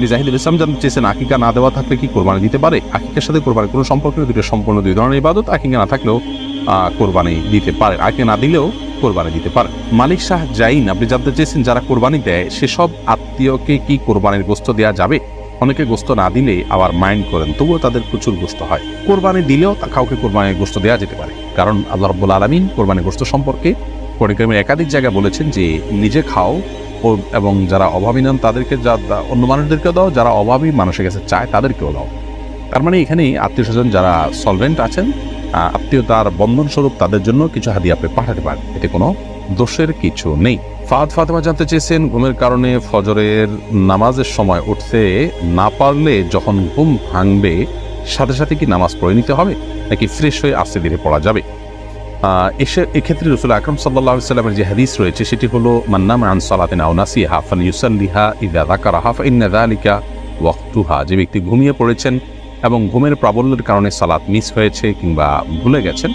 এমনি জাহিদুল ইসলাম জানতে চেয়েছেন আকিকা না দেওয়া থাকলে কি কোরবানি দিতে পারে? আকিকার সাথে কোরবানি কোনো সম্পর্ক নেই দুটো সম্পূর্ণ দুই ধরনের ইবাদত। আকিকা না থাকলেও কোরবানি দিতে পারে। আকিকা না দিলেও কোরবানি দিতে পারে। মালিক শাহ জাইন, আপনি জানতে চেয়েছেন যারা কোরবানি দেয়, সেসব আত্মীয়কে কি কোরবানির গোস্ত দেওয়া যাবে? অনেকে গোস্ত না দিলে আবার মাইন্ড করেন, তবুও তাদের প্রচুর গোস্ত হয়। কোরবানি দিলেও তা কাউকে কোরবানির গোস্ত দেওয়া যেতে পারে। কারণ আল্লাহ রব্বুল আলমিন কোরবানির গোস্ত সম্পর্কে পরিক্রমের একাধিক জায়গায় বলেছেন যে, নিজে খাও এবং যারা অভাবী নন, তাদেরকে যা অন্য মানুষদেরকে দাও, যারা অভাবী মানুষের কাছে চায়, তাদেরকেও দাও। তার মানে এখানে আত্মীয় স্বজন যারা সলভেন্ট আছেন আত্মীয়তার বন্ধন স্বরূপ তাদের জন্য কিছু হাদিয়া আপনি পাঠাতে পারেন। এতে কোনো দোষের কিছু নেই। ফাদ ফাতেমা জানতে চেয়েছেন, ঘুমের কারণে ফজরের নামাজের সময় উঠতে না পারলে যখন ঘুম ভাঙবে, সাথে সাথে কি নামাজ পড়ে নিতে হবে? নাকি ফ্রেশ হয়ে আস্তে ধীরে পড়া যাবে? এসে এক্ষেত্রে রসুল আকরম সাল্লাহ সাল্লামের যে হাদিস রয়েছে, সেটি হলো, মান্নাম আন সালাতিন আও নাসিহা ফাল ইউসাল্লিহা ইদা যাকারাহা ফাইন্না যালিকা ওয়াক্তুহা। যে ব্যক্তি ঘুমিয়ে পড়েছেন এবং ঘুমের প্রাবল্যের কারণে সালাত মিস হয়েছে কিংবা ভুলে গেছেন,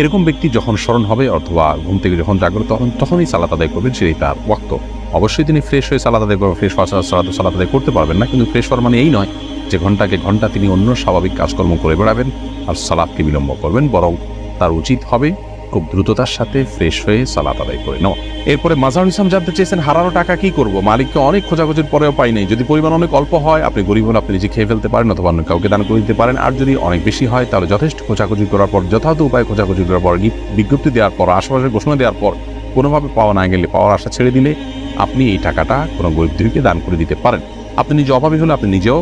এরকম ব্যক্তি যখন স্মরণ হবে অথবা ঘুম থেকে যখন জাগ্রত হন তখনই সালাত আদায় করবেন, সেটাই তার ওয়াক্ত। অবশ্যই তিনি ফ্রেশ হয়ে সালাত আদায় করবেন, ফ্রেশ হওয়া সালাত সালাত আদায় করতে পারবেন না, কিন্তু ফ্রেশ হওয়ার মানে এই নয় যে ঘন্টাকে ঘণ্টা তিনি অন্য স্বাভাবিক কাজকর্ম করে বেড়াবেন আর সালাদকে বিলম্ব করবেন, বরং তার উচিত হবে খুব দ্রুততার সাথে ফ্রেশ হয়ে সালাত আদায় করে নেওয়া। এরপরে মাজারুল ইসলাম জানতে চেয়েছেন, হারানো টাকা কি করব? মালিককে অনেক খোঁজাখুঁজির পরেও পাই নাই। যদি পরিমাণ অনেক অল্প হয়, আপনি গরিব হলে আপনি নিজে খেয়ে ফেলতে পারেন অথবা অন্য কাউকে দান করে দিতে পারেন। আর যদি অনেক বেশি হয়, তাহলে যথেষ্ট খোঁজাখুঁজি করার পর, যথাযথ উপায় খোঁজাখুঁজি করার পর বিজ্ঞপ্তি দেওয়ার পর আশেপাশে ঘোষণা দেওয়ার পর, কোনোভাবে পাওয়া না গেলে পাওয়ার আশা ছেড়ে দিলে আপনি এই টাকাটা কোনো গরিবদেরকে দান করে দিতে পারেন। আপনি নিজে অভাবী হলে আপনি নিজেও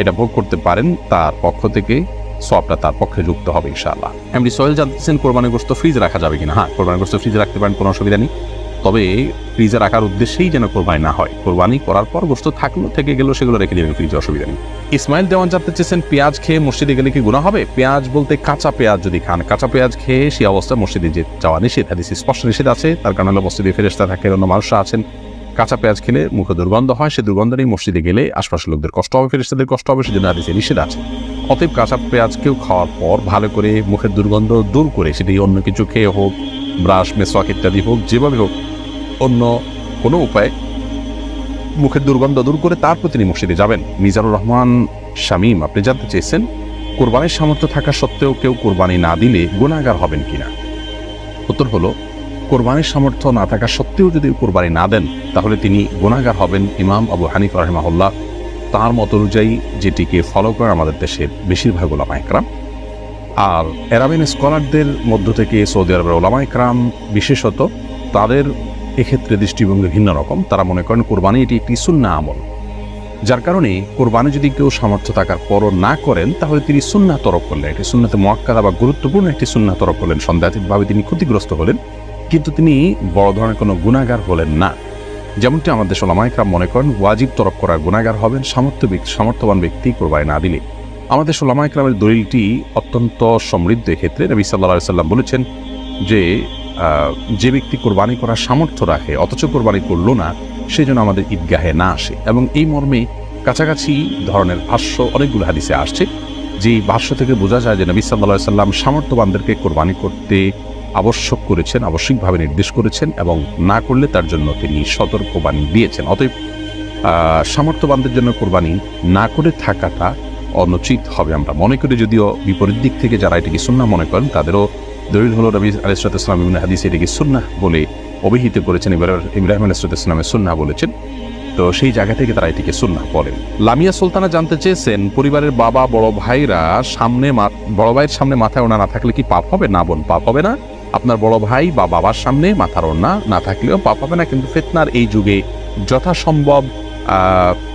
এটা ভোগ করতে পারেন। তার পক্ষ থেকে সবটা তার পক্ষে যুক্ত হবে ইনশাআল্লাহ। এমনি সোহেল জানতেছেন কোরবানি গোস্ত ফ্রিজ রাখা যাবে কিনা। হ্যাঁ কোরবানি গোস্ত ফ্রিজে রাখতে পারেন, কোনো অসুবিধা নেই। তবে ফ্রিজে রাখার উদ্দেশ্যেই যেন কোরবানি না হয়। কোরবানি করার পর গোস্ত থাকল, থেকে গেলেও সেগুলো রেখে দেবেন ফ্রিজে, অসুবিধা নেই। ইসমাইল দেওয়ান জানতে চেয়েছেন, পেঁয়াজ খেয়ে মসজিদে গেলে কি গুণা হবে? পেঁয়াজ বলতে কাঁচা পেঁয়াজ যদি খান, কাঁচা পেঁয়াজ খেয়ে সেই অবস্থায় মসজিদে যে যাওয়া নিষেধ, হাদিস স্পষ্ট নিষেধ আছে। তার কারণে মসজিদে ফেরেস্তা থাকে, অন্য মানুষরা আছেন। কাঁচা পেঁয়াজ খেলে মুখে দুর্গন্ধ হয়, সে দুর্গন্ধ নিয়ে মসজিদে গেলে আশপাশের লোকদের কষ্ট হবে ফেরেস্তাদের কষ্ট হবে, সেজন্য হাদিসে নিষেধ আছে। অতএব কাঁচা পেঁয়াজকেও খাওয়ার পর ভালো করে মুখের দুর্গন্ধ দূর করে সেটি অন্য কিছু খেয়ে হোক, ব্রাশ মেসওয়াক ইত্যাদি হোক, যেভাবে হোক, অন্য কোনো উপায়ে মুখের দুর্গন্ধ দূর করে তারপর তিনি মসজিদে যাবেন। মিজানুর রহমান, শামীম, আপনি জানতে চেয়েছেন? কোরবানির সামর্থ্য থাকা সত্ত্বেও কেউ কোরবানি না দিলে গুণাগার হবেন কিনা? উত্তর হলো, কোরবানির সামর্থ্য না থাকা সত্ত্বেও যদি কোরবানি না দেন, তাহলে তিনি গুণাগার হবেন ইমাম আবু হানিফ রহমাহুল্লাহ। তার মত অনুযায়ী যেটিকে ফলো করে আমাদের দেশের বেশিরভাগ ওলামা একরাম। আর এরাবিন স্কলারদের মধ্য থেকে সৌদি আরবের ওলামা একরাম বিশেষত তাদের এক্ষেত্রে দৃষ্টিভঙ্গি ভিন্ন রকম। তারা মনে করেন কোরবানি এটি একটি সুন্না আমল। যার কারণে কোরবানি যদি কেউ সামর্থ্য থাকার পরও না করেন, তাহলে তিনি সুন্না তরফ করলেন। একটি সুন্নাতে মোয়াক্কাদা বা গুরুত্বপূর্ণ একটি সুন্না তরফ করলেন। সন্দেহাতীতভাবে তিনি ক্ষতিগ্রস্ত হলেন, কিন্তু তিনি বড় ধরনের কোনো গুণাগার হলেন না। যেমনটি আমাদের সোলামাইকরাম মনে করেন, ওয়াজিব তরফ করার গুণাগার হবেন সামর্থ্য সামর্থ্যবান ব্যক্তি কোরবানি না দিলে। আমাদের সোলামাইকরামের দলিলটি অত্যন্ত সমৃদ্ধ এক্ষেত্রে নবী সাল্লাহ সাল্লাম বলেছেন যে যে ব্যক্তি কোরবানি করার সামর্থ্য রাখে, অথচ কোরবানি করল না, সে যেন আমাদের ঈদগাহে না আসে। এবং এই মর্মে কাছাকাছি ধরনের ভাষ্য, অনেকগুলো হাদিসে আসছে যে ভাষ্য থেকে বোঝা যায় যে নবী সাল্লাহ সাল্লাম সামর্থ্যবানদেরকে কোরবানি করতে আবশ্যক করেছেন, আবশ্যিকভাবে নির্দেশ করেছেন এবং না করলে তার জন্য তিনি সতর্কবাণী দিয়েছেন। অতএব সামর্থ্যবানদের জন্য কোরবানি না করে থাকাটা অনুচিত হবে আমরা মনে করি, যদিও বিপরীত দিক থেকে যারা এটিকে সুন্না মনে করেন, তাদেরও দলিল হল হলো নবী আলিসালাম ইবিন হাদিস এটিকে সুন্না বলে অভিহিত করেছেন, এবার ইব্রাহিম- ইব্রাহিম আলাইসালামের সুন্না বলেছেন। তো সেই জায়গা থেকে তারা এটিকে সুন্না বলেন। লামিয়া সুলতানা জানতে চেয়েছেন, পরিবারের বাবা, বড় ভাইরা সামনে বড় ভাইয়ের সামনে মাথায় ওনা না থাকলে কি পাপ হবে? না বোন, পাপ হবে না। আপনার বড় ভাই বা বাবার সামনে মাথার ওড়না না থাকলেও পাপ হবে না, কিন্তু ফেতনার এই যুগে যথাসম্ভব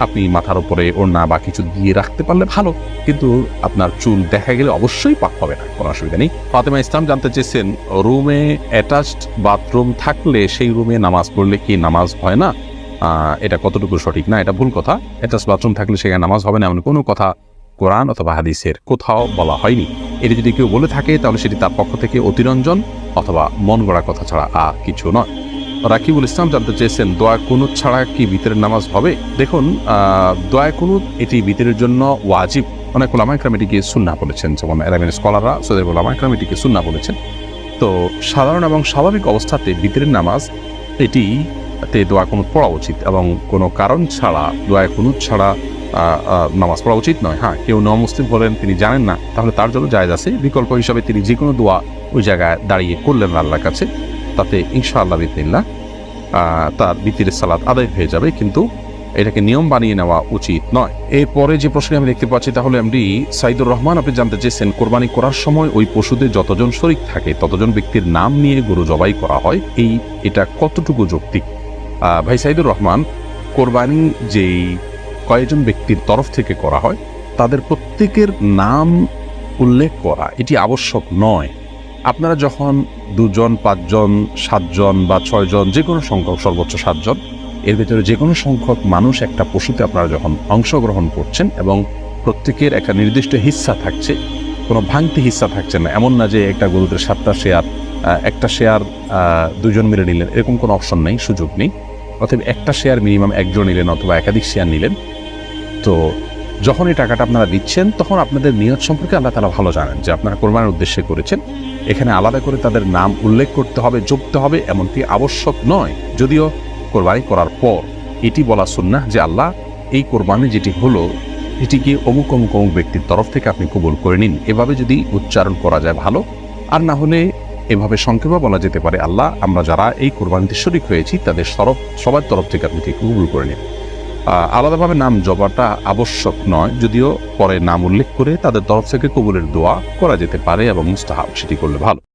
আপনি মাথার উপরে ওড়না বা কিছু দিয়ে রাখতে পারলে ভালো। কিন্তু আপনার চুল দেখা গেলে অবশ্যই পাপ হবে না, কোনো অসুবিধা নেই। ফাতেমা ইসলাম জানতে চেয়েছেন, রুমে অ্যাটাচড বাথরুম থাকলে সেই রুমে নামাজ পড়লে কি নামাজ হয় না? এটা কতটুকু সঠিক না? এটা ভুল কথা। অ্যাটাচ বাথরুম থাকলে সেখানে নামাজ হবে না, এমন কোনো কথা কোরআন অথবা হাদিসের কোথাও বলা হয়নি। এটি যদি কেউ বলে থাকে, তাহলে সেটি তার পক্ষ থেকে অতিরঞ্জন অথবা মন গড়া কথা ছাড়া আর কিছু নয়। রাকিবুল ইসলাম জানতে চেয়েছেন, দোয়া কুনুত ছাড়া কি ভিতরের নামাজ হবে? দেখুন দোয়া কুনুত এটি ভিতরের জন্য ওয়াজিব। অনেক ওলামাইকরাম এটিকে সুন্না বলেছেন। যেমন এরাবিন স্কলাররা সৌদের ওলামাইকরাম এটিকে সুন্না বলেছেন। তো সাধারণ এবং স্বাভাবিক অবস্থাতে ভিতরের নামাজ এটি তে দোয়া কুনুত পড়া উচিত এবং কোনো কারণ ছাড়া, দোয়া কুনুত ছাড়া নামাজ পড়া উচিত নয়। হ্যাঁ কেউ ন মুসলিম তিনি জানেন না, তাহলে তার জন্য জায়েজ আছে। বিকল্প হিসাবে তিনি যে কোনো দোয়া ওই জায়গায় দাঁড়িয়ে করলেন আল্লাহর কাছে, তাতে ইনশাআল্লাহ বিদিল্লা তার বিতির সালাদ আদায় হয়ে যাবে, কিন্তু এটাকে নিয়ম বানিয়ে নেওয়া উচিত নয়। এরপরে যে প্রশ্নে আমি দেখতে পাচ্ছি তাহলে এমডি সাইদুর রহমান, আপনি জানতে চেয়েছেন, কোরবানি করার সময় ওই পশুদের যতজন শরিক থাকে, ততজন ব্যক্তির নাম নিয়ে গরু জবাই করা হয়, এই, এটা কতটুকু যৌক্তিক? ভাই সাইদুর রহমান, কোরবানি যেই কয়েকজন ব্যক্তির তরফ থেকে করা হয়, তাদের প্রত্যেকের নাম উল্লেখ করা। এটি আবশ্যক নয়। আপনারা যখন দুজন, পাঁচজন, সাতজন বা ছয়জন যে কোনো সংখ্যক, সর্বোচ্চ সাতজন, এর ভেতরে যে কোনো সংখ্যক মানুষ একটা পশুতে আপনারা যখন অংশগ্রহণ করছেন এবং প্রত্যেকের একটা নির্দিষ্ট হিস্সা থাকছে, কোনো ভাঙতি হিস্সা থাকছে না, এমন না যে একটা গরুতে সাতটা শেয়ার একটা শেয়ার দুজন মিলে নিলেন, এরকম কোনো অপশন নেই, সুযোগ নেই। অতএব একটা শেয়ার মিনিমাম একজন নিলেন অথবা একাধিক শেয়ার নিলেন। তো যখন এই টাকাটা আপনারা দিচ্ছেন, তখন আপনাদের নিয়ত সম্পর্কে আল্লাহ তালা ভালো জানেন যে আপনারা কোরবানির উদ্দেশ্যে করেছেন। এখানে আলাদা করে তাদের নাম উল্লেখ করতে হবে যোগতে হবে, এমনটি আবশ্যক নয়। যদিও কোরবানি করার পর এটি বলা সুন্নাহ যে আল্লাহ এই কোরবানি যেটি হলো, এটিকে অমুক অমুক অমুক ব্যক্তির তরফ থেকে আপনি কবুল করে নিন। এভাবে যদি উচ্চারণ করা যায় ভালো, আর না হলে এভাবে সংক্ষেপে বলা যেতে পারে, আল্লাহ আমরা যারা এই কোরবানিতে শরিক হয়েছি, তাদের সরব, সবার তরফ থেকে আপনি কবুল করে নিন। আলাদাভাবে নাম জবাটা আবশ্যক নয়, যদিও পরে নাম উল্লেখ করে তাদের তরফ থেকে কবুলের দোয়া করা যেতে পারে এবং মুস্তাহাব সেটি করলে ভালো।